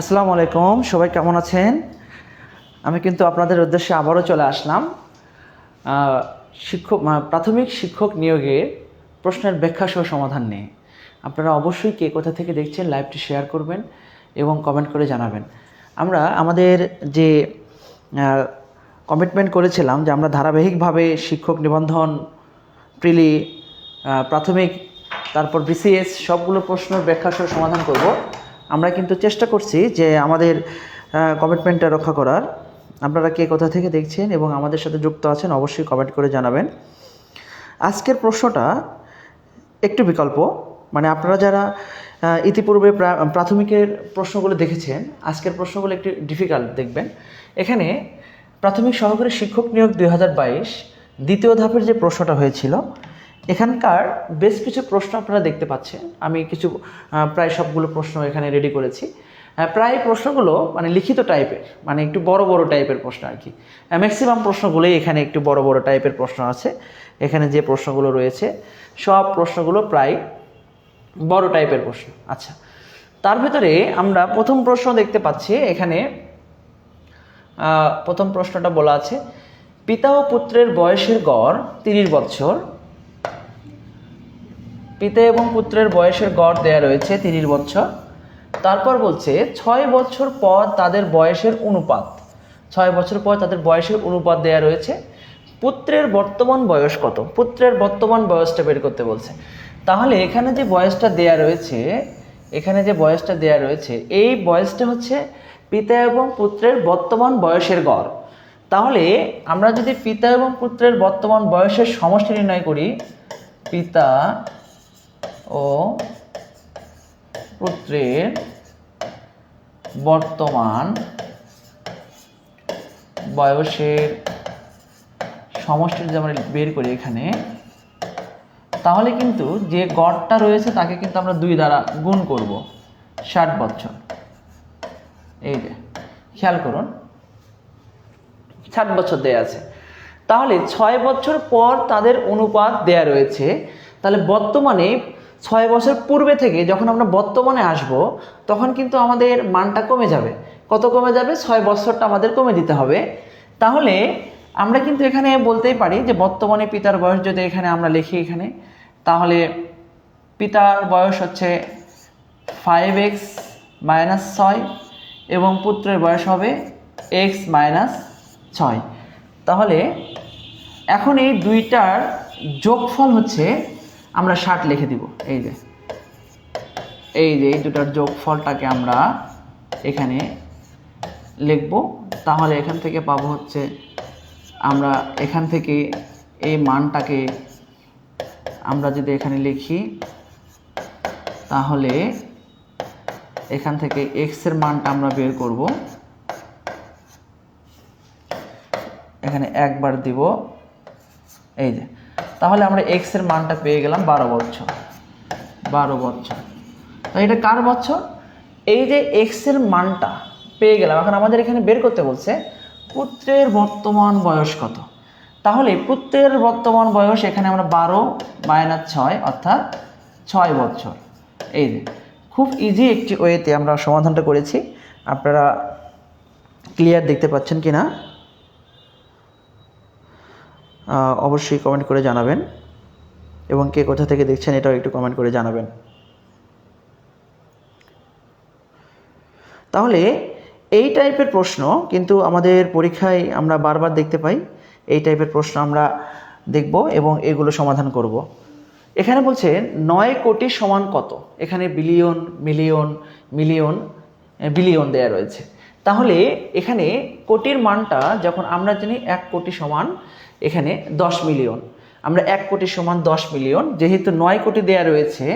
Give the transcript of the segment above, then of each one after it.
আসসালামু আলাইকুম, সবাই কেমন আছেন? আমি কিন্তু আপনাদের উদ্দেশ্যে আবারও চলে আসলাম। শিক্ষক প্রাথমিক শিক্ষক নিয়োগে প্রশ্নের ব্যাখ্যা সহ সমাধান নিয়ে। আপনারা অবশ্যই কে কোথা থেকে দেখছেন, লাইভটি শেয়ার করবেন এবং কমেন্ট করে জানাবেন। আমরা আমাদের যে কমিটমেন্ট করেছিলাম যে আমরা ধারাবাহিকভাবে শিক্ষক নিবন্ধন, প্রিলি প্রাথমিক, তারপর বিসিএস সবগুলো প্রশ্নের ব্যাখ্যা সহ সমাধান করব। আমরা কিন্তু চেষ্টা করছি যে আমাদের কমিটমেন্টটা রক্ষা করার। আপনারা কে কোথা থেকে দেখছেন এবং আমাদের সাথে যুক্ত আছেন অবশ্যই কমেন্ট করে জানাবেন। আজকের প্রশ্নটা একটু বিকল্প মানে আপনারা যারা ইতিপূর্বে প্রা- প্রাথমিকের প্রশ্নগুলো দেখেছেন, আজকের প্রশ্নগুলো একটু ডিফিকাল্ট দেখবেন। এখানে প্রাথমিক সহকারী শিক্ষক নিয়োগ দু হাজার বাইশ, দ্বিতীয় ধাপের যে প্রশ্নটা হয়েছিল এখানকার বেশ কিছু প্রশ্ন আপনারা দেখতে পাচ্ছেন। আমি কিছু প্রায় সবগুলো প্রশ্ন এখানে রেডি করেছি। প্রায় প্রশ্নগুলো মানে লিখিত টাইপের মানে একটু বড় বড় টাইপের প্রশ্ন আর কি। ম্যাক্সিমাম প্রশ্নগুলোই এখানে একটু বড় বড় টাইপের প্রশ্ন আছে। এখানে যে প্রশ্নগুলো রয়েছে, সব প্রশ্নগুলো প্রায় বড় টাইপের প্রশ্ন। আচ্ছা তার ভিতরে আমরা প্রথম প্রশ্ন দেখতে পাচ্ছি এখানে। প্রথম প্রশ্নটা বলা আছে, পিতা ও পুত্রের বয়সের গড় তিরিশ বছর পিতা এবং পুত্রের বয়সের গড় দেয়া রয়েছে তিরিশ বছর। তারপর বলছে, ছয় বছর পর তাদের বয়সের অনুপাত। ছয় বছর পর তাদের বয়সের অনুপাত দেয়া রয়েছে। পুত্রের বর্তমান বয়স কত? পুত্রের বর্তমান বয়সটা বের করতে বলছে। তাহলে এখানে যে বয়সটা দেয়া রয়েছে, এখানে যে বয়সটা দেয়া রয়েছে, এই বয়সটা হচ্ছে পিতা এবং পুত্রের বর্তমান বয়সের গড়। তাহলে আমরা যদি পিতা এবং পুত্রের বর্তমান বয়সের সমষ্টি নির্ণয় করি, পিতা ও পুত্রের বর্তমান বয়সের সমষ্টি যদি আমরা বের করি এখানে, তাহলে কিন্তু যে গড়টা রয়েছে তাকে কিন্তু আমরা দুই দ্বারা গুণ করব, ষাট বছর এই যে, খেয়াল করুন, ষাট বছর দেয়া আছে। তাহলে ছয় বছর পর তাদের অনুপাত দেয়া রয়েছে, তাহলে বর্তমানে ছয় বছর পূর্বে থেকে যখন আমরা বর্তমানে আসব, তখন কিন্তু আমাদের মানটা কমে যাবে। কত কমে যাবে? ছয় বছরটা আমাদের কমে দিতে হবে। তাহলে আমরা কিন্তু এখানে বলতেই পারি যে বর্তমানে পিতার বয়স যদি এখানে আমরা লিখি এখানে, তাহলে পিতার বয়স হচ্ছে ফাইভ এক্স মাইনাস ছয় এবং পুত্রের বয়স হবে এক্স মাইনাস ছয়। তাহলে এখন এই দুইটার যোগফল হচ্ছে আমরা ষাট লিখে দিব। এই যে। এই যে, এই দুটার যোগফলটাকে আমরা এখানে লিখব। তাহলে এখান থেকে পাবো হচ্ছে, আমরা এখান থেকে এই মানটাকে আমরা যদি এখানে লিখি, তাহলে এখান থেকে এক্সের মানটা আমরা বের করব। এখানে একবার দিব। এই যে তাহলে আমরা এক্সের মানটা পেয়ে গেলাম বারো বছর বারো বছর তো এটা কার বছর এই যে এক্সের মানটা পেয়ে গেলাম, এখন আমাদের এখানে বের করতে বলছে পুত্রের বর্তমান বয়স কত? তাহলে পুত্রের বর্তমান বয়স এখানে আমরা বারো মাইনাস ছয়, অর্থাৎ ছয় বছর এই যে, খুব ইজি একটি ওয়েতে আমরা সমাধানটা করেছি। আপনারা ক্লিয়ার দেখতে পাচ্ছেন কি না অবশ্যই কমেন্ট করে জানাবেন। এবং কে কোথা থেকে দেখছেন এটাও একটু কমেন্ট করে জানাবেন। তাহলে এই টাইপের প্রশ্ন কিন্তু আমাদের পরীক্ষায় আমরা বারবার দেখতে পাই। এই টাইপের প্রশ্ন আমরা দেখব এবং এগুলো সমাধান করব। এখানে বলছে, নয় কোটি সমান কত? এখানে বিলিয়ন মিলিয়ন মিলিয়ন বিলিয়ন দেয়া রয়েছে। তাহলে এখানে কোটির মানটা যখন আমরা জানি এক কোটি সমান এখানে দশ মিলিয়ন, আমরা এক কোটি সমান দশ মিলিয়ন, যেহেতু নয় কোটি দেয়া রয়েছে,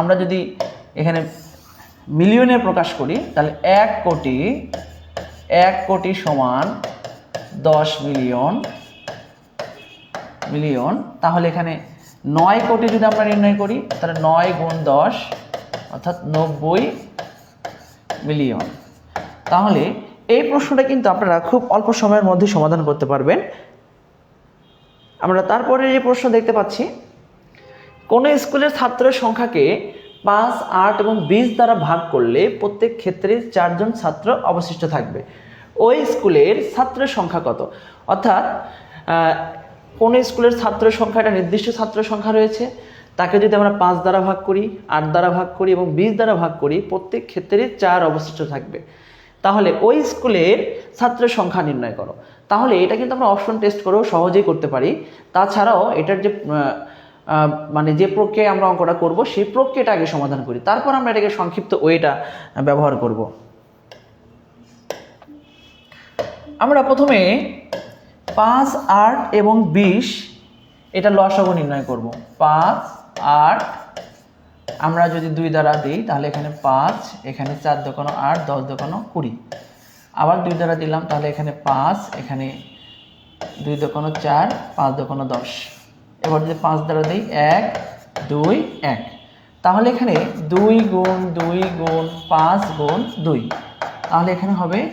আমরা যদি এখানে মিলিয়নে প্রকাশ করি, তাহলে এক কোটি এক কোটি সমান দশ মিলিয়ন মিলিয়ন, তাহলে এখানে নয় কোটি যদি আমরা নির্ণয় করি, তাহলে নয় গুণ দশ, অর্থাৎ নব্বই মিলিয়ন। তাহলে এই প্রশ্নটা কিন্তু আপনারা খুব অল্প সময়ের মধ্যে সমাধান করতে পারবেন। আমরা তারপরে যে প্রশ্ন দেখতে পাচ্ছি, কোন স্কুলের ছাত্রের সংখ্যাকে পাঁচ, আট এবং বিশ দ্বারা ভাগ করলে প্রত্যেক ক্ষেত্রে চারজন ছাত্র অবশিষ্ট থাকবে। ওই স্কুলের ছাত্রের সংখ্যা কত? অর্থাৎ কোন স্কুলের ছাত্রের সংখ্যা, একটা নির্দিষ্ট ছাত্র সংখ্যা রয়েছে, তাকে যদি আমরা পাঁচ দ্বারা ভাগ করি, আট দ্বারা ভাগ করি এবং বিশ দ্বারা ভাগ করি, প্রত্যেক ক্ষেত্রে চার অবশিষ্ট থাকবে। তাহলে ওই স্কুলের ছাত্রের সংখ্যা নির্ণয় করো। তাহলে এটা কিন্তু আমরা অপশন টেস্ট করেও সহজেই করতে পারি। তাছাড়াও এটার যে মানে যে প্রক্রিয়ায় আমরা অঙ্কটা করব, সেই প্রক্রিয়াটা আগে সমাধান করি। তারপর আমরা এটাকে সংক্ষিপ্ত ওয়েটা ব্যবহার করব। আমরা প্রথমে পাঁচ, আট এবং বিশ, এটা লসাগু নির্ণয় করব। পাঁচ, আট আমরা যদি দুই দ্বারা দিই, তাহলে এখানে পাঁচ, এখানে চার দোকানো আট, দশ দোকানো কুড়ি। আবার দুই দ্বারা দিলাম, তাহলে এখানে পাঁচ, এখানে দুই দোকানো চার, পাঁচ দোকানো দশ। এবার যদি পাঁচ দ্বারা দিই, এক, দুই, এক। তাহলে এখানে দুই গুণ দুই গুণ, পাঁচ গুণ, দুই। তাহলে এখানে হবে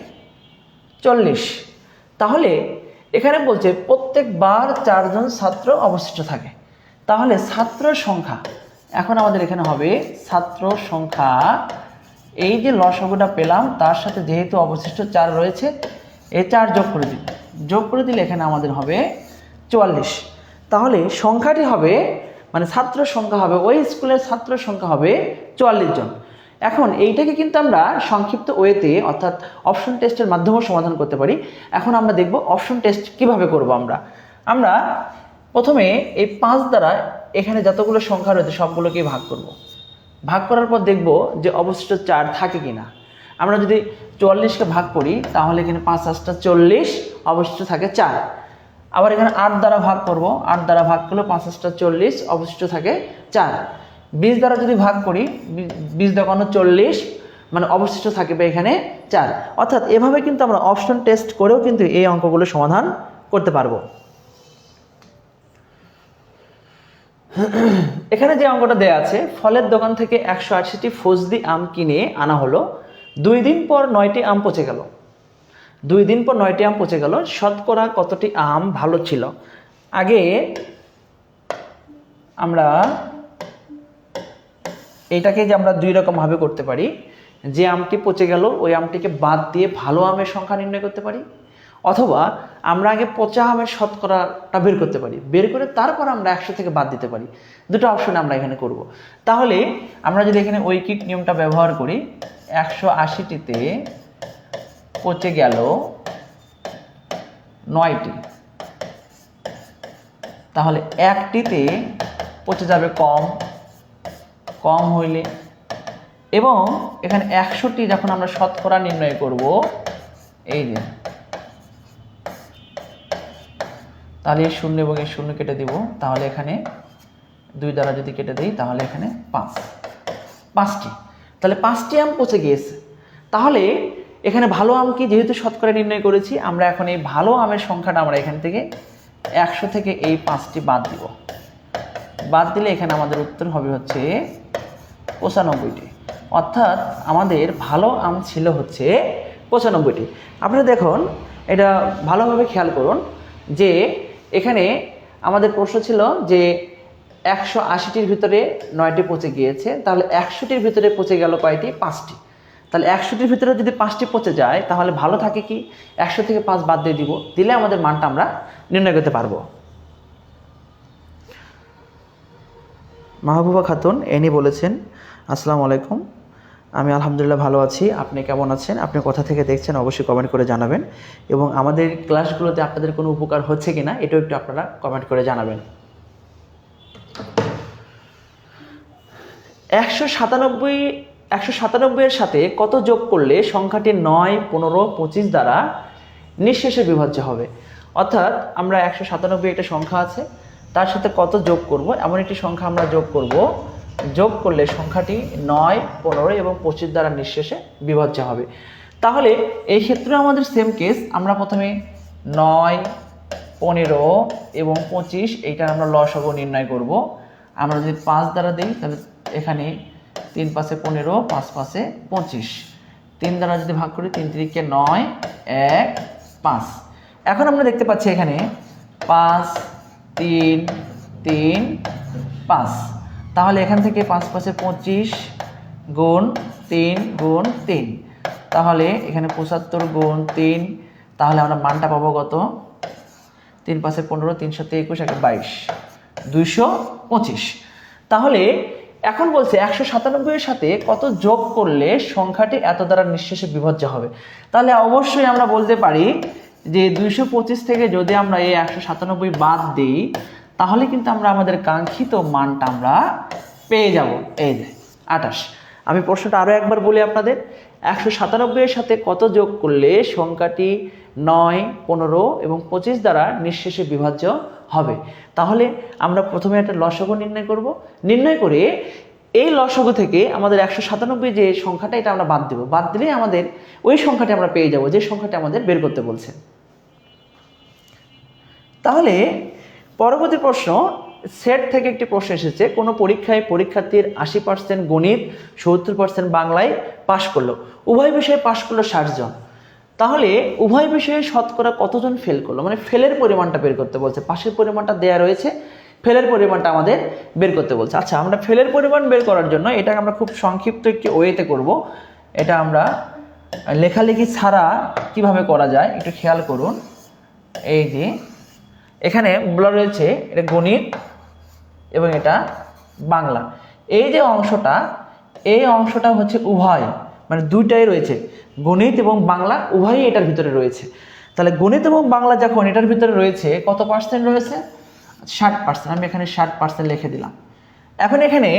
চল্লিশ। তাহলে এখানে বলছে প্রত্যেকবার চারজন ছাত্র অবশিষ্ট থাকে। তাহলে ছাত্র সংখ্যা এখন আমাদের এখানে হবে ছাত্র সংখ্যা। এই যে লসগুটা পেলাম, তার সাথে যেহেতু অবশিষ্ট চার রয়েছে এ চার যোগ করে দিন যোগ করে দিলে এখানে আমাদের হবে চুয়াল্লিশ। তাহলে সংখ্যাটি হবে মানে ছাত্র সংখ্যা হবে, ওই স্কুলের ছাত্র সংখ্যা হবে চুয়াল্লিশ জন। এখন এইটাকে কিন্তু আমরা সংক্ষিপ্ত ওয়েতে, অর্থাৎ অপশন টেস্টের মাধ্যমেও সমাধান করতে পারি। এখন আমরা দেখব অপশন টেস্ট কীভাবে করব আমরা। আমরা প্রথমে এই পাঁচ দ্বারা এখানে যতগুলো সংখ্যা রয়েছে, সবগুলোকেই ভাগ করব। ভাগ করার পর দেখব যে অবশিষ্ট চার থাকে কি না আমরা যদি চুয়াল্লিশকে ভাগ করি, তাহলে এখানে পাঁচ পাঁচটা চল্লিশ, অবশিষ্ট থাকে চার। আবার এখানে আট দ্বারা ভাগ করব, আট দ্বারা ভাগ করলে পাঁচ পাঁচটা চল্লিশ, অবশিষ্ট থাকে চার। বিশ দ্বারা যদি ভাগ করি বিশ দেখানো চল্লিশ মানে অবশিষ্ট থাকবে এখানে চার। অর্থাৎ এভাবে কিন্তু আমরা অপশন টেস্ট করেও কিন্তু এই অঙ্কগুলো সমাধান করতে পারব। এখানে যে অঙ্কটা দেয়া আছে, ফলের দোকান থেকে একশো আশিটি ফজদি আম কিনে আনা হলো। দুই দিন পর নয়টি আম পচে গেল। দুই দিন পর নয়টি আম পচে গেল। শতকরা কতটি আম ভালো ছিল? আগে আমরা এটাকে যে আমরা দুই রকম ভাবে করতে পারি, যে আমটি পচে গেল, ওই আমটিকে বাদ দিয়ে ভালো আমের সংখ্যা নির্ণয় করতে পারি। অথবা আমরা আগে পচা আমের শতকরাটা বের করতে পারি। বের করে তারপর আমরা একশো থেকে বাদ দিতে পারি। দুটো অপশন আমরা এখানে করব। তাহলে আমরা যদি এখানে ঐকিক নিয়মটা ব্যবহার করি, একশো আশিটিতে পচে গেল নয়টি। তাহলে একটিতে পচে যাবে কম কম হইলে। এবং এখানে একশোটি যখন আমরা শতকরা নির্ণয় করব, এই যে তাহলে এই শূন্য এবং এই শূন্য কেটে দিব। তাহলে এখানে দুই দ্বারা যদি কেটে দিই, তাহলে এখানে পাঁচ। পাঁচটি। তাহলে পাঁচটি আম পচে গিয়েছে। তাহলে এখানে ভালো আম কি? যেহেতু শতকরা নির্ণয় করেছি, আমরা এখন এই ভালো আমের সংখ্যাটা আমরা এখান থেকে একশো থেকে এই পাঁচটি বাদ দিব। বাদ দিলে এখানে আমাদের উত্তর হবে হচ্ছে পঁচানব্বইটি। অর্থাৎ আমাদের ভালো আম ছিল হচ্ছে পঁচানব্বইটি। আপনারা দেখুন, এটা ভালোভাবে খেয়াল করুন যে এখানে আমাদের প্রশ্ন ছিল যে একশো আশিটির ভিতরে নয়টি পচে গিয়েছে, তাহলে একশোটির ভিতরে পচে গেল কয়টি? পাঁচটি। তাহলে একশোটির ভিতরে যদি পাঁচটি পচে যায়, তাহলে ভালো থাকে কি? একশো থেকে পাঁচ বাদ দিয়ে দিব। দিলে আমাদের মানটা আমরা নির্ণয় করতে পারব। মাহবুবা খাতুন এনি বলেছেন, আসসালামু আলাইকুম। আমি আলহামদুলিল্লাহ ভালো আছি। আপনি কেমন আছেন? আপনি কোথা থেকে দেখছেন অবশ্যই কমেন্ট করে জানাবেন। এবং আমাদের ক্লাসগুলোতে আপনাদের কোনো উপকার হচ্ছে কি না এটাও একটু আপনারা কমেন্ট করে জানাবেন। একশো সাতানব্বই, একশো সাতানব্বইয়ের সাথে কত যোগ করলে সংখ্যাটি নয়, পনেরো, পঁচিশ দ্বারা নিঃশেষে বিভাজ্য হবে? অর্থাৎ আমরা একশো সাতানব্বই একটা সংখ্যা আছে, তার সাথে কত যোগ করব? এমন একটি সংখ্যা আমরা যোগ করব যোগ করলে সংখ্যাটি নয়, পনেরো এবং পঁচিশ দ্বারা নিঃশেষে বিভাজ্য হবে। তাহলে এই ক্ষেত্রে আমাদের সেম কেস আমরা প্রথমে নয়, পনেরো এবং পঁচিশ, এইটা আমরা লসগ নির্ণয় করব। আমরা যদি পাঁচ দ্বারা দিই, তাহলে এখানে তিন পাশে পনেরো, পাঁচ পাশে পঁচিশ। তিন দ্বারা যদি ভাগ করি, তিন তিরিকে নয়, এক, পাঁচ। এখন আমরা দেখতে পাচ্ছি এখানে পাঁচ, তিন তিন, পাঁচ। তাহলে এখান থেকে পাঁচ পাঁচে পঁচিশ গুণ তিন গুণ তিন। তাহলে এখানে পঁচাত্তর গুণ তিন, তাহলে আমরা মানটা পাবো কত? তিন পাঁচে পনেরো তিন সাথে একুশ একে বাইশ। দুইশো পঁচিশ। তাহলে এখন বলছে একশো সাতানব্বইয়ের সাথে কত যোগ করলে সংখ্যাটি এত দ্বারা নিঃশেষে বিভজ্য হবে? তাহলে অবশ্যই আমরা বলতে পারি যে দুইশো পঁচিশ থেকে যদি আমরা এই একশো সাতানব্বই বাদ দিই তাহলে কিন্তু আমরা আমাদের কাঙ্ক্ষিত মানটা আমরা পেয়ে যাব। এই যে আটাশ আমি প্রশ্নটা আরও একবার বলি আপনাদের। একশো সাতানব্বইয়ের সাথে কত যোগ করলে সংখ্যাটি নয়, পনেরো এবং পঁচিশ দ্বারা নিঃশেষে বিভাজ্য হবে? তাহলে আমরা প্রথমে একটা লসগু নির্ণয় করব। নির্ণয় করে এই লসগু থেকে আমাদের একশো সাতানব্বই যে সংখ্যাটা, এটা আমরা বাদ দেবো। বাদ দিলেই আমাদের ওই সংখ্যাটি আমরা পেয়ে যাব, যে সংখ্যাটি আমাদের বের করতে বলছে। তাহলে পরবর্তী প্রশ্ন, সেট থেকে একটি প্রশ্ন এসেছে, কোনো পরীক্ষায় পরীক্ষার্থীর আশি পার্সেন্ট গণিত, সত্তর পার্সেন্ট বাংলায় পাশ করল। উভয় বিষয়ে পাশ করল ষাট জন। তাহলে উভয় বিষয়ে শতকরা কতজন ফেল করল? মানে ফেলের পরিমাণটা বের করতে বলছে, পাশের পরিমাণটা দেয়া রয়েছে ফেলের পরিমাণটা আমাদের বের করতে বলছে। আচ্ছা আমরা ফেলের পরিমাণ বের করার জন্য এটা আমরা খুব সংক্ষিপ্ত একটি ওয়েতে করব। এটা আমরা লেখালেখি ছাড়া কীভাবে করা যায় একটু খেয়াল করুন। এই যে এখানে বলা রয়েছে, এটা গণিত এবং এটা বাংলা। এই যে অংশটা, এই অংশটা হচ্ছে উভয় মানে দুইটাই রয়েছে। গণিত এবং বাংলা উভয়ই এটার ভিতরে রয়েছে। তাহলে গণিত এবং বাংলা যখন এটার ভিতরে রয়েছে, কত পার্সেন্ট রয়েছে? ষাট পার্সেন্ট আমি এখানে ষাট পার্সেন্ট লিখে দিলাম। এখন এখানে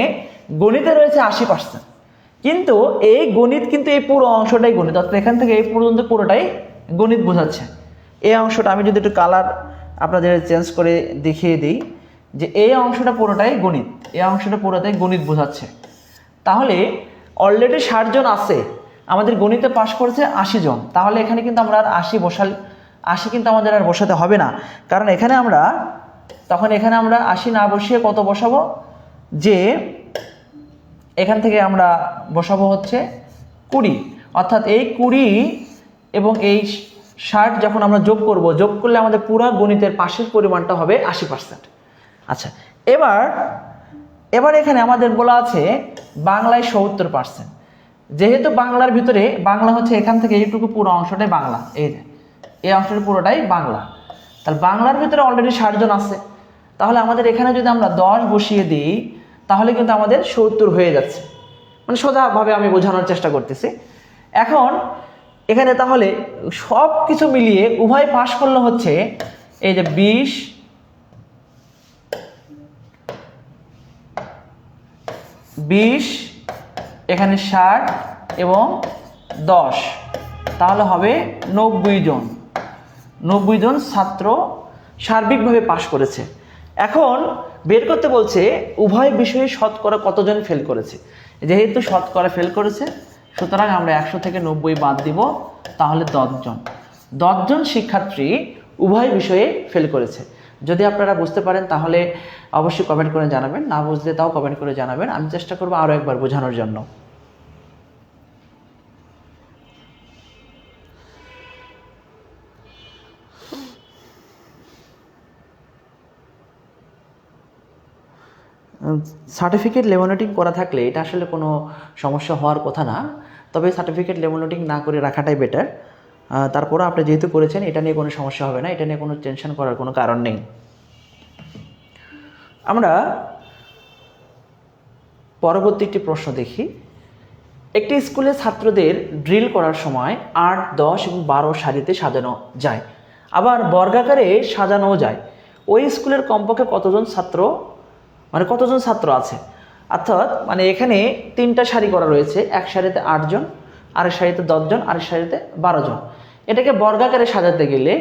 গণিতে রয়েছে আশি পার্সেন্ট কিন্তু এই গণিত কিন্তু এই পুরো অংশটাই গণিত, অর্থাৎ এখান থেকে এই পর্যন্ত পুরোটাই গণিত বোঝাচ্ছে। এই অংশটা আমি যদি একটু কালার আপনাদের চেঞ্জ করে দেখিয়ে দিই যে এই অংশটা পুরোটাই গণিত। এই অংশটা পুরোটাই গণিত বোঝাচ্ছে। তাহলে অলরেডি ষাট জন আছে, আমাদের গণিতে পাশ করেছে আশি জন। তাহলে এখানে কিন্তু আমরা আর আশি বসাল আশি কিন্তু আমাদের আর বসাতে হবে না। কারণ এখানে আমরা তখন এখানে আমরা আশি না বসিয়ে কত বসাবো? যে এখান থেকে আমরা বসাবো হচ্ছে কুড়ি। অর্থাৎ এই কুড়ি এবং এই ষাট যখন আমরা যোগ করব, যোগ করলে আমাদের পুরো গণিতের পাশের পরিমাণটা হবে আশি পার্সেন্ট আচ্ছা এবার এবার এখানে আমাদের বলা আছে বাংলায় সত্তর পার্সেন্ট যেহেতু বাংলার ভিতরে, বাংলা হচ্ছে এখান থেকে এইটুকু পুরো অংশটাই বাংলা। এই যে, এই অংশটা পুরোটাই বাংলা। তাহলে বাংলার ভিতরে অলরেডি ষাটজন আছে। তাহলে আমাদের এখানে যদি আমরা দশ বসিয়ে দিই, তাহলে কিন্তু আমাদের সত্তর হয়ে যাচ্ছে। মানে সোজাভাবে আমি বোঝানোর চেষ্টা করতেছি। এখন এখানে তাহলে সব কিছু মিলিয়ে উভয় পাশ করলে হচ্ছে এই যে বিশ বিশ, এখানে ষাট এবং দশ। তাহলে হবে নব্বই জন। নব্বই জন ছাত্র সার্বিকভাবে পাশ করেছে। এখন বের করতে বলছে উভয় বিষয়ে শতকরা কতজন ফেল করেছে? যেহেতু শতকরা ফেল করেছে সুতরাং আমরা একশো থেকে নব্বই বাদ দিব, তাহলে দশজন। দশজন শিক্ষার্থী উভয় বিষয়ে ফেল করেছে। যদি আপনারা বুঝতে পারেন, তাহলে অবশ্যই কমেন্ট করে জানাবেন। না বুঝলে তাও কমেন্ট করে জানাবেন। আমি চেষ্টা করব আরও একবার বোঝানোর জন্য। সার্টিফিকেট লেমোনেটিং করা থাকলে এটা আসলে কোনো সমস্যা হওয়ার কথা না। তবে সার্টিফিকেট লেমোনেটিং না করে রাখাটাই বেটার তারপরে আপনি যেহেতু করেছেন, এটা নিয়ে কোনো সমস্যা হবে না, এটা নিয়ে কোনো টেনশন করার কোনো কারণ নেই। আমরা পরবর্তী একটি প্রশ্ন দেখি। একটি স্কুলে ছাত্রদের ড্রিল করার সময় আট, দশ এবং বারো সারিতে সাজানো যায়। আবার বর্গাকারে সাজানোও যায়। ওই স্কুলের কমপক্ষে কতজন ছাত্র মানে কতজন ছাত্র আছে? অর্থাৎ মানে এখানে তিনটা সারি করা রয়েছে, এক সারিতে আটজন আরেক সারিতে দশজন আরেক সারিতে বারো জন। এটাকে বর্গাকারে সাজাতে গেলে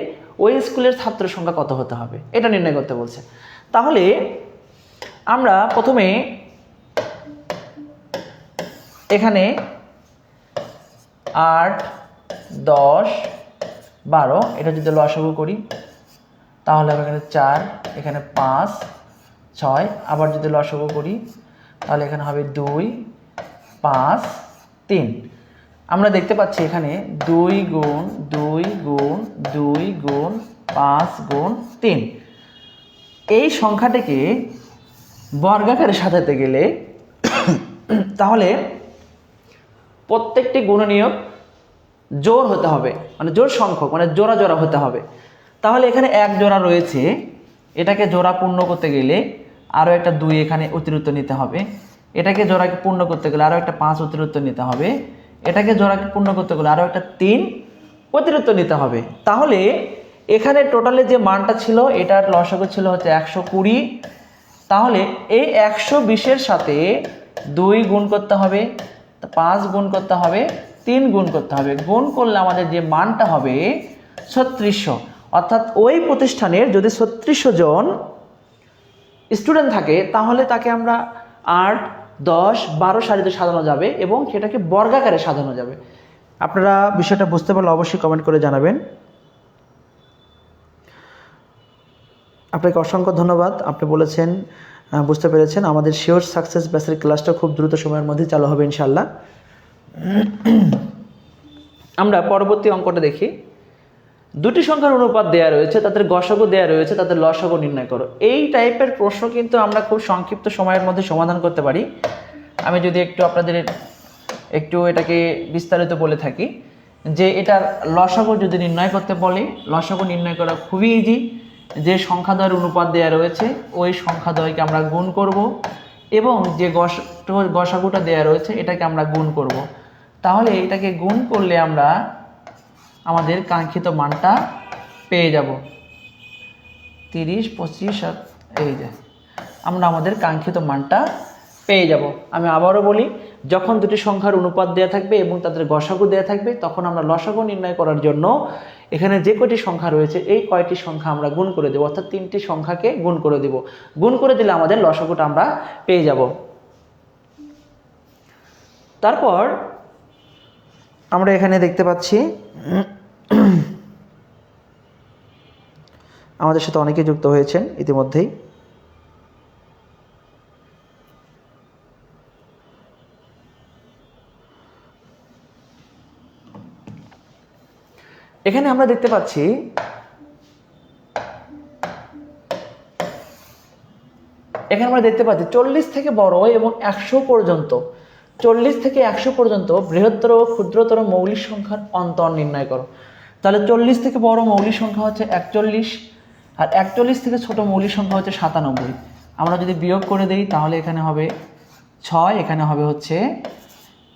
ওই স্কুলের ছাত্র সংখ্যা কত হতে হবে? এটা নির্ণয় করতে বলছে। তাহলে আমরা প্রথমে এখানে আট, দশ, বারো, এটা যদি লসাগু করি, তাহলে আমরা এখানে চার, এখানে পাঁচ, ছয়, আবার যদি লসাগু করি তাহলে এখানে হবে দুই, পাঁচ, তিন। আমরা দেখতে পাচ্ছি এখানে দুই গুণ দুই গুণ দুই গুণ, পাঁচ গুণ, তিন। এই সংখ্যাটিকে বর্গাকারে সাজাতে গেলে তাহলে প্রত্যেকটি গুণনীয়ক জোর হতে হবে মানে জোর সংখ্যক মানে জোড়া জোড়া হতে হবে। তাহলে এখানে এক জোড়া রয়েছে, এটাকে জোড়া পূর্ণ করতে গেলে আরও একটা দুই এখানে অতিরিক্ত নিতে হবে। এটাকে জোড়াকে পূর্ণ করতে গেলে আরও একটা পাঁচ অতিরিক্ত নিতে হবে। এটাকে জোড়াকে পূর্ণ করতে গেলে আরও একটা তিন অতিরিক্ত নিতে হবে। তাহলে এখানে টোটালে যে মানটা ছিল, এটার লসাগু ছিল হচ্ছে একশো কুড়ি। তাহলে এই একশো বিশের সাথে দুই গুণ করতে হবে, পাঁচ গুণ করতে হবে, তিন গুণ করতে হবে। গুণ করলে আমাদের যে মানটা হবে ছত্রিশশো। অর্থাৎ ওই প্রতিষ্ঠানের যদি ছত্রিশশো জন স্টুডেন্ট থাকে, তাহলে তাকে আমরা আট, দশ, বারো সারিতে সাজানো যাবে এবং সেটাকে বর্গাকারে সাজানো যাবে। আপনারা বিষয়টা বুঝতে পারলে অবশ্যই কমেন্ট করে জানাবেন। আপনাকে অসংখ্য ধন্যবাদ। আপনি বলেছেন বুঝতে পেরেছেন, আমাদের শিওর সাকসেস ব্যাসের ক্লাসটা খুব দ্রুত সময়ের মধ্যে চালু হবে ইনশাল্লাহ আমরা পরবর্তী অঙ্কটা দেখি। দুটি সংখ্যার অনুপাত দেয়া রয়েছে, তাদের গসাগু দেয়া রয়েছে, তাদের লসাগু নির্ণয় করো। এই টাইপের প্রশ্ন কিন্তু আমরা খুব সংক্ষিপ্ত সময়ের মধ্যে সমাধান করতে পারি। আমি যদি একটু আপনাদের একটু এটাকে বিস্তারিত বলে থাকি, যে এটার লসাগু যদি নির্ণয় করতে বলে, লসাগু নির্ণয় করা খুবই ইজি যে সংখ্যাদ্বয়ের অনুপাত দেয়া রয়েছে, ওই সংখ্যাদ্বয়কে আমরা গুণ করব এবং যে গস, গসাগুটা দেয়া রয়েছে, এটাকে আমরা গুণ করব। তাহলে এটাকে গুণ করলে আমরা আমাদের কাঙ্ক্ষিত মানটা পেয়ে যাব। তিরিশ, পঁচিশ আর এই যে, আমরা আমাদের কাঙ্ক্ষিত মানটা পেয়ে যাব। আমি আবারও বলি, যখন দুটি সংখ্যার অনুপাত দেওয়া থাকবে এবং তাদের গসাগু দেওয়া থাকবে, তখন আমরা লসাগু নির্ণয় করার জন্য এখানে যে কয়টি সংখ্যা রয়েছে, এই কয়টি সংখ্যা আমরা গুণ করে দেবো, অর্থাৎ তিনটি সংখ্যাকে গুণ করে দেব। গুণ করে দিলে আমাদের লসাগুটা আমরা পেয়ে যাব। তারপর আমরা এখানে দেখতে পাচ্ছি আমাদের সাথে অনেকে যুক্ত হয়েছেন ইতিমধ্যেই। এখানে আমরা দেখতে পাচ্ছি এখানে আমরা দেখতে পাচ্ছি চল্লিশ থেকে বড় এবং একশো পর্যন্ত, চল্লিশ থেকে একশো পর্যন্ত বৃহত্তর ও ক্ষুদ্রতর মৌলিক সংখ্যার অন্তর নির্ণয় করো। তাহলে চল্লিশ থেকে বড় মৌলিক সংখ্যা হচ্ছে একচল্লিশ আর একচল্লিশ থেকে ছোট মৌলিক সংখ্যা হচ্ছে সাতানব্বই। আমরা যদি বিয়োগ করে দেই, তাহলে এখানে হবে ছয়, এখানে হবে হচ্ছে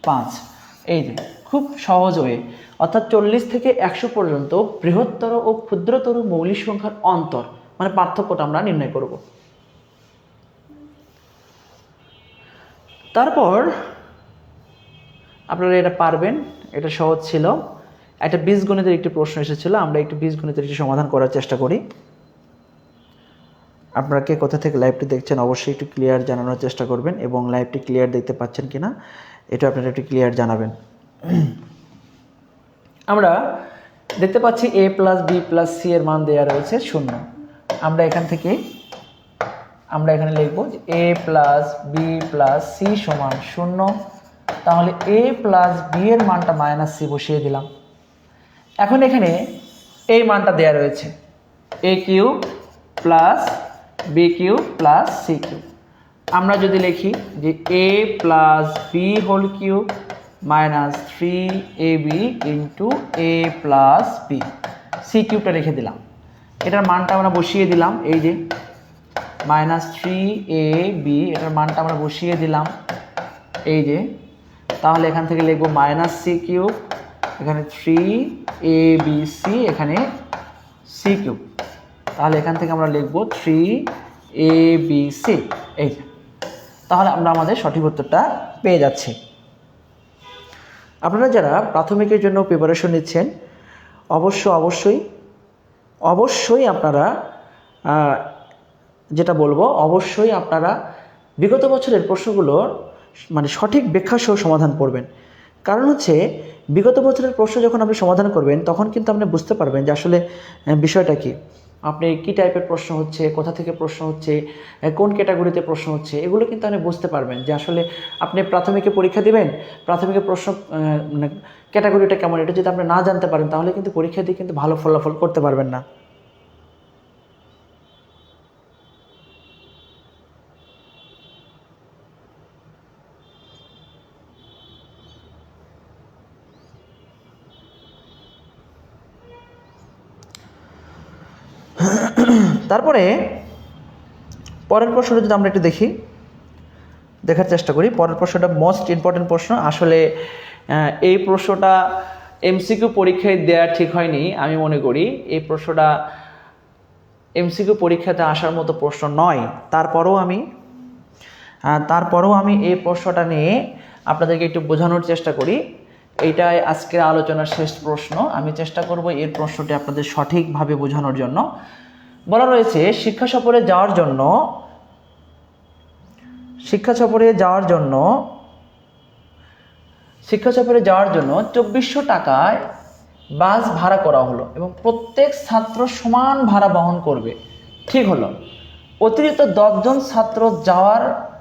পাঁচ। এই যে, খুব সহজ ওয়ে অর্থাৎ চল্লিশ থেকে একশো পর্যন্ত বৃহত্তর ও ক্ষুদ্রতর মৌলিক সংখ্যার অন্তর মানে পার্থক্যটা আমরা নির্ণয় করব। তারপর আপনারা এটা পারবেন, এটা সহজ ছিল। একটা বীজগণিতের একটি প্রশ্ন এসেছিল, আমরা একটু বীজগণিতের একটি সমাধান করার চেষ্টা করি। আপনারা কে কোথা থেকে লাইভটি দেখছেন, অবশ্যই একটু ক্লিয়ার জানানোর চেষ্টা করবেন এবং লাইভটি ক্লিয়ার দেখতে পাচ্ছেন কিনা, এটা আপনারা একটু ক্লিয়ার জানাবেন। আমরা দেখতে পাচ্ছি A plus B plus C এর মান দেওয়া রয়েছে শূন্য। আমরা এখান থেকে, আমরা এখানে লিখব যে A plus B plus C সমান শূন্য। তাহলে এ প্লাস বি এর মানটা মাইনাস সি বসিয়ে দিলাম। এখন এখানে এই মানটা দেয়া রয়েছে। A cube plus B cube plus C cube আমরা যদি লিখি যে A plus B whole cube minus three A B into A plus B C কিউবটা রেখে দিলাম। এটার মানটা আমরা বসিয়ে দিলাম, এই যে মাইনাস থ্রি এ বি এটার মানটা আমরা বসিয়ে দিলাম, এই যে। তাহলে এখান থেকে লিখব মাইনাস সি কিউব এখানে থ্রি এ বি সি এখানে সি কিউব তাহলে এখান থেকে আমরা লিখব থ্রি এ বি সি এই তাহলে আমরা আমাদের সঠিক উত্তরটা পেয়ে যাচ্ছি। আপনারা যারা প্রাথমিকের জন্য প্রিপারেশন নিচ্ছেন, অবশ্য, অবশ্যই অবশ্যই আপনারা যেটা বলব, অবশ্যই আপনারা বিগত বছরের প্রশ্নগুলোর মানে সঠিক ব্যাখ্যা সহ সমাধান করবেন। কারণ হচ্ছে, বিগত বছরের প্রশ্ন যখন আপনি সমাধান করবেন, তখন কিন্তু আপনি বুঝতে পারবেন যে আসলে বিষয়টা কি। আপনি কি টাইপের প্রশ্ন হচ্ছে, কোথা থেকে প্রশ্ন হচ্ছে, কোন ক্যাটাগরিতে প্রশ্ন হচ্ছে, এগুলো কিন্তু আপনি বুঝতে পারবেন যে আসলে আপনি প্রাথমিকে পরীক্ষা দিবেন, প্রাথমিকে প্রশ্ন মানে ক্যাটাগরিটা কেমন, এটা যদি আপনি না জানতে পারেন, তাহলে কিন্তু পরীক্ষা দিয়ে কিন্তু ভালো ফলাফল করতে পারবেন না। তারপরে পরের প্রশ্নটা যদি আমরা একটু দেখি, দেখার চেষ্টা করি। পরের প্রশ্নটা মোস্ট ইম্পর্টেন্ট প্রশ্ন। আসলে এই প্রশ্নটা এমসিকিউ পরীক্ষায় দেওয়া ঠিক হয়নি, আমি মনে করি। এই প্রশ্নটা এমসিকিউ পরীক্ষাতে আসার মতো প্রশ্ন নয়। তারপরেও আমি তারপরেও আমি এই প্রশ্নটা নিয়ে আপনাদেরকে একটু বোঝানোর চেষ্টা করি। এইটাই আজকের আলোচনার শেষ প্রশ্ন। আমি চেষ্টা করব এর প্রশ্নটি আপনাদের সঠিকভাবে বোঝানোর জন্য। বলা রয়েছে, শিক্ষা সফরে যাওয়ার জন্য, শিক্ষা সফরে যাওয়ার জন্য, শিক্ষা সফরে যাওয়ার জন্য চব্বিশশো টাকায় বাস ভাড়া করা হলো এবং প্রত্যেক ছাত্র সমান ভাড়া বহন করবে। ঠিক হলো। অতিরিক্ত দশজন ছাত্র যাওয়ার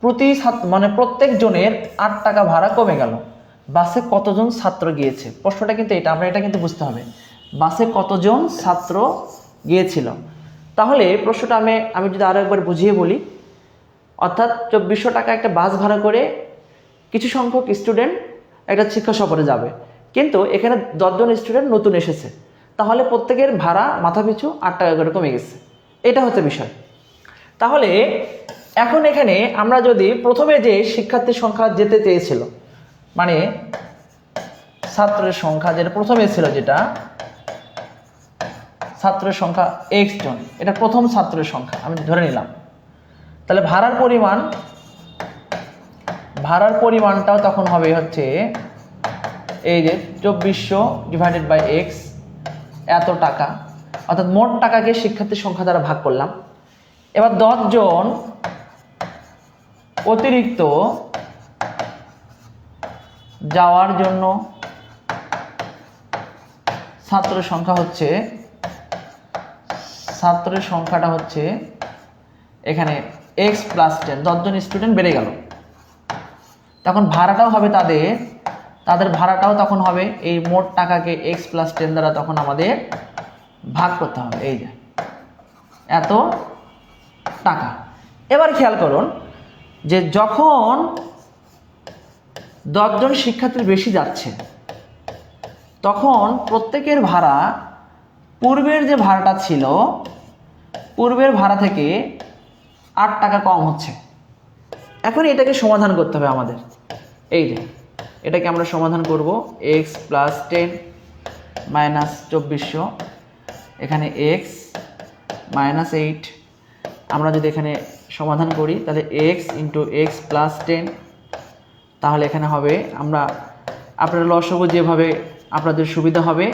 প্রতি মানে প্রত্যেক জনের আট টাকা ভাড়া কমে গেল। বাসে কতজন ছাত্র গিয়েছে? প্রশ্নটা কিন্তু এটা, আমরা এটা কিন্তু বুঝতে হবে। বাসে কতজন ছাত্র গিয়েছিল তাহলে প্রশ্নটা আমি আমি যদি আরও একবার বুঝিয়ে বলি, অর্থাৎ চব্বিশশো টাকা একটা বাস ভাড়া করে কিছু সংখ্যক স্টুডেন্ট একটা শিক্ষা সফরে যাবে। কিন্তু এখানে দশজন স্টুডেন্ট নতুন এসেছে। তাহলে প্রত্যেকের ভাড়া মাথাপিছু আট টাকা করে কমে গেছে। এটা হচ্ছে বিষয়। তাহলে এখন এখানে আমরা যদি প্রথমে যে শিক্ষার্থীর সংখ্যা যেতে চেয়েছিল মানে ছাত্রের সংখ্যা যেটা প্রথমে ছিল যেটা ছাত্রের সংখ্যা এক্স জন। এটা প্রথম ছাত্রের সংখ্যা, আমি ধরে নিলাম। তাহলে ভাড়ার পরিমাণ, ভাড়ার পরিমাণটাও তখন হবে হচ্ছে এই যে চব্বিশশো ডিভাইডেড বাই এক্স এত টাকা। অর্থাৎ মোট টাকাকে শিক্ষার্থীর সংখ্যা দ্বারা ভাগ করলাম। এবার দশজন অতিরিক্ত যাওয়ার জন্য ছাত্র সংখ্যা হচ্ছে ছাত্রের সংখ্যাটা হচ্ছে এখানে এক্স প্লাস টেন দশজন স্টুডেন্ট বেড়ে গেল। তখন ভাড়াটাও হবে তাদের। তাদের ভাড়াটাও তখন হবে এই মোট টাকাকে এক্স প্লাস টেন দ্বারা তখন আমাদের ভাগ করতে হবে। এই যে, এত টাকা। এবার খেয়াল করুন যে যখন দশজন শিক্ষার্থীর বেশি যাচ্ছে, তখন প্রত্যেকের ভাড়া পূর্বের যে ভাড়াটা ছিল, পূর্বের ভাড়া থেকে আট টাকা কম হচ্ছে। এখন এটাকে সমাধান করতে হবে আমাদের। এই যে, এটাকে আমরা সমাধান করব এক্স প্লাস টেন মাইনাস চব্বিশশো। এখানে এক্স মাইনাস এইট আমরা যদি এখানে সমাধান করি, তাহলে X into X plus ten তাহলে এখানে হবে, আমরা আপনারা লসগো যেভাবে আপনাদের সুবিধা হবে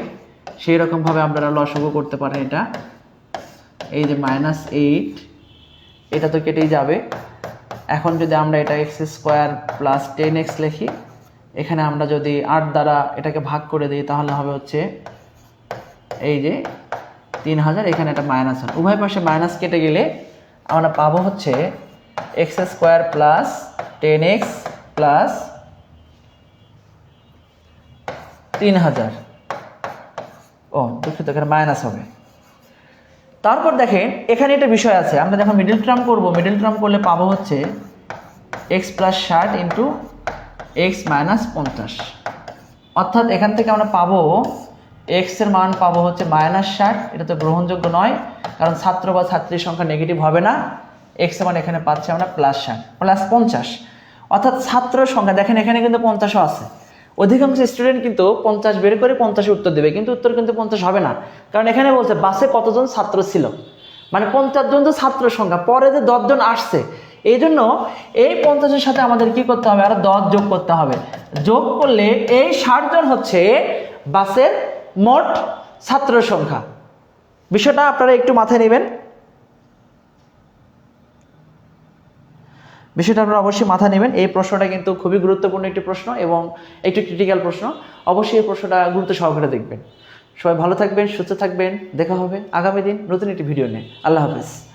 সেই রকমভাবে আপনারা লসগো করতে পারেন এটা। এই যে মাইনাস এইট এটা তো কেটেই যাবে। এখন যদি আমরা এটা x square plus ten x লিখি, এখানে আমরা যদি আট দ্বারা এটাকে ভাগ করে দিই, তাহলে হবে হচ্ছে এই যে তিন হাজার, এখানে একটা মাইনাস হবে উভয় পাশে মাইনাস কেটে গেলে আমরা পাবো হচ্ছে x square plus ten x plus তিন হাজার। ও, দুঃখিত, এখানে মাইনাস হবে। তারপর দেখেন, এখানে একটা বিষয় আছে। আমরা যখন মিডল টার্ম করব মিডল টার্ম করলে পাবো হচ্ছে এক্স প্লাস ষাট ইন্টু এক্স মাইনাস পঞ্চাশ। অর্থাৎ এখান থেকে আমরা পাবো এক্সের মান পাবো হচ্ছে মাইনাস ষাট। এটা তো গ্রহণযোগ্য নয়, কারণ ছাত্র বা ছাত্রীর সংখ্যা নেগেটিভ হবে না। এক্সের মান এখানে পাচ্ছি আমরা প্লাস ষাট প্লাস পঞ্চাশ। অর্থাৎ ছাত্র সংখ্যা, দেখেন এখানে কিন্তু পঞ্চাশও আছে। অধিকাংশ স্টুডেন্ট কিন্তু পঞ্চাশ বের করে পঞ্চাশে উত্তর দেবে, কিন্তু উত্তর কিন্তু পঞ্চাশ হবে না। কারণ এখানে বলছে, বাসে কতজন ছাত্র ছিল? মানে পঞ্চাশ জন তো ছাত্র সংখ্যা, পরে যে দশজন আসছে এই জন্য এই পঞ্চাশের সাথে আমাদের কি করতে হবে? আরও দশ যোগ করতে হবে। যোগ করলে এই ষাট জন হচ্ছে বাসের মোট ছাত্র সংখ্যা। বিষয়টা আপনারা একটু মাথায় নেবেন। বিষয়টা আপনারা অবশ্যই মাথা নেবেন। এই প্রশ্নটা কিন্তু খুবই গুরুত্বপূর্ণ একটি প্রশ্ন এবং একটি ক্রিটিক্যাল প্রশ্ন। অবশ্যই এই প্রশ্নটা গুরুত্ব সহকারে দেখবেন। সবাই ভালো থাকবেন, সুস্থ থাকবেন। দেখা হবে আগামী দিন নতুন একটি ভিডিও নিয়ে। আল্লাহ হাফেজ।